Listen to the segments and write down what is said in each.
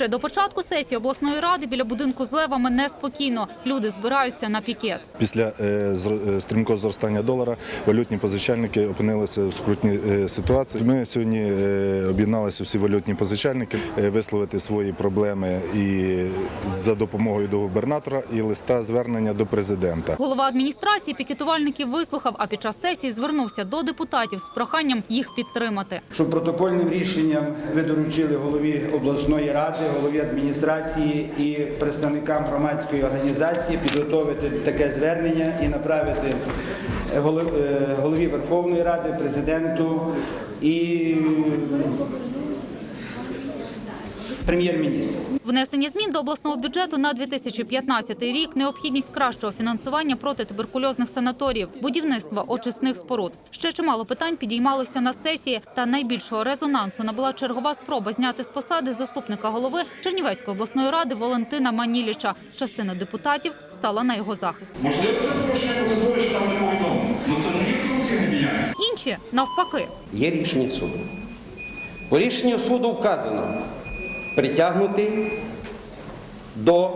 Ще до початку сесії обласної ради біля будинку з левами неспокійно. Люди збираються на пікет. Після е, е, стрімкого зростання долара валютні позичальники опинилися в скрутній е, ситуації. Ми сьогодні об'єдналися всі валютні позичальники висловити свої проблеми і за допомогою до губернатора і листа звернення до президента. Голова адміністрації пікетувальників вислухав, а під час сесії звернувся до депутатів з проханням їх підтримати. Щоб протокольним рішенням ви доручили голові обласної ради, голові адміністрації і представникам громадської організації підготовити таке звернення і направити голов- е, голові Верховної Ради, президенту і прем'єр-міністру. Внесення змін до обласного бюджету на 2015 рік, необхідність кращого фінансування протитуберкульозних санаторіїв, будівництва очисних споруд. Ще чимало питань підіймалося на сесії, та найбільшого резонансу набула чергова спроба зняти з посади заступника голови Чернівецької обласної ради Валентина Маніліча. Частина депутатів стала на його захист. Можливо, це порушення процедури, що там не повідомлено. Ну це не є функція діяння. Інші навпаки. Є рішення суду. У рішенні суду вказано притягнути до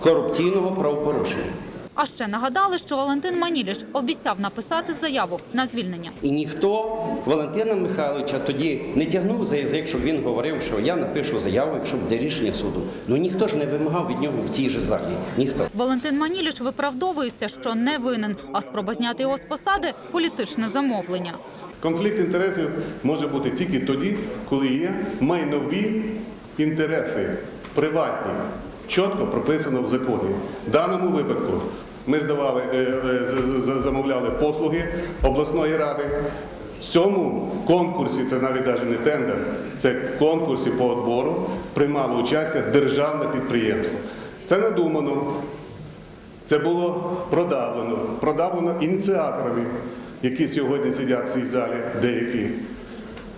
корупційного правопорушення. А ще нагадали, що Валентин Маніліч обіцяв написати заяву на звільнення. І ніхто Валентина Михайловича тоді не тягнув за язик, щоб він говорив, що я напишу заяву, якщо буде рішення суду. Ну ніхто ж не вимагав від нього в цій же залі. Ніхто. Валентин Маніліч виправдовується, що не винен, а спроба зняти його з посади політичне замовлення. Конфлікт інтересів може бути тільки тоді, коли є майнові інтереси, приватні, чітко прописано в законі. В даному випадку ми здавали, е, е, замовляли послуги обласної ради. В цьому конкурсі, це навіть навіть не тендер, це конкурсі по відбору, приймало участь державне підприємство. Це надумано, це було продавлено, продавлено ініціаторами, які сьогодні сидять в цій залі, деякі.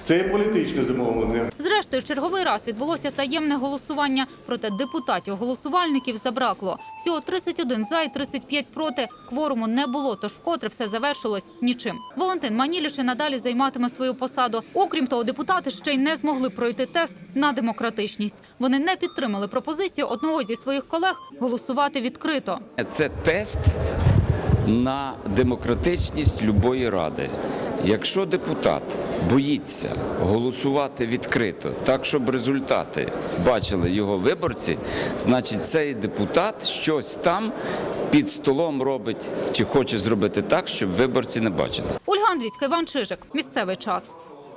Це є політичне замовлення. Зрештою, черговий раз відбулося таємне голосування, проте депутатів-голосувальників забракло. Всього 31 за і 35 проти. Кворуму не було, тож вкотре все завершилось нічим. Валентин Маніліш і надалі займатиме свою посаду. Окрім того, депутати ще й не змогли пройти тест на демократичність. Вони не підтримали пропозицію одного зі своїх колег голосувати відкрито. Це тест на демократичність любої ради. Якщо депутат боїться голосувати відкрито, так щоб результати бачили його виборці, значить цей депутат щось там під столом робить чи хоче зробити так, щоб виборці не бачили. Ольга Андрійська, Іван Чижик. Місцевий час.